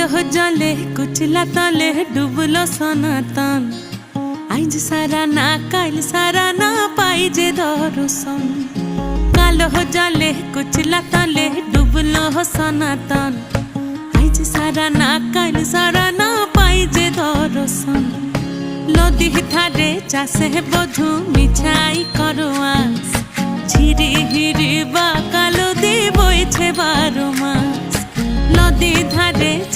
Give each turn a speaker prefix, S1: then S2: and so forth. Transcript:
S1: কালো জলে কুচলা তলে ডুবলো সনাতন আইজ সারা না কাল সারা না পাই যে দর্শন কালো জলে কুচলা তলে ডুবলো সনাতন আইজ সারা না কাল সারা না পাই যে দর্শন নদী ধারে চাষে বধু মিছাই